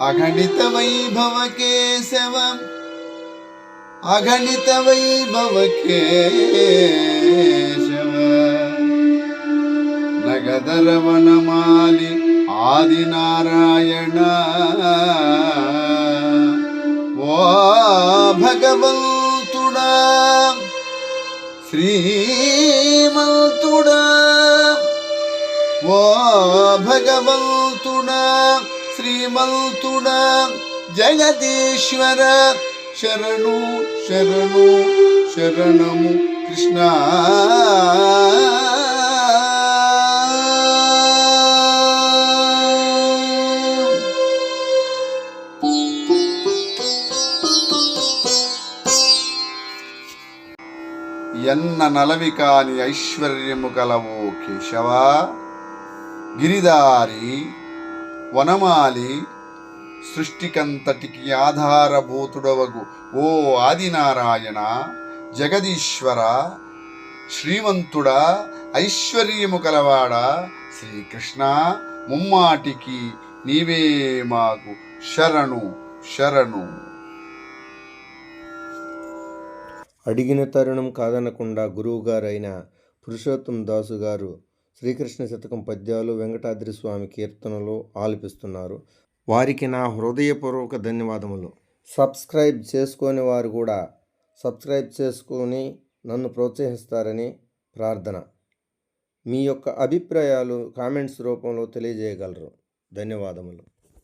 అగణిత వైభవ కేశవ అగణిత వైభవ కేశవ నగదరవణమాలి ఆదినారాయణ ఓ భగవంతుడా శ్రీమంతుడా ఓ భగవంతుడా శ్రీమంతుడా జగదీశ్వర శరణు శరణు శరణము కృష్ణ ఎన్న నలవి కాని ఐశ్వర్యము కలవో కేశవ గిరిదారి వనమాలి సృష్టికంతటికి ఆధారభూతుడవగు. ఓ ఆదినారాయణ జగదీశ్వర శ్రీమంతుడా ఐశ్వర్యము కలవాడా శ్రీకృష్ణ ముమ్మాటికి నీవే మాకు శరణు శరణు. అడిగిన తరుణం కాదనకుండా గురువుగారైన పురుషోత్తం దాసు గారు శ్రీకృష్ణ శతకం పద్యాలు వెంకటాద్రి స్వామి కీర్తనలు ఆలపిస్తున్నారు. వారికి నా హృదయపూర్వక ధన్యవాదములు. సబ్స్క్రైబ్ చేసుకొని వారు కూడా సబ్స్క్రైబ్ చేసుకొని నన్ను ప్రోత్సహిస్తారని ప్రార్థన. మీ యొక్క అభిప్రాయాలు కామెంట్స్ రూపంలో తెలియజేయగలరు. ధన్యవాదములు.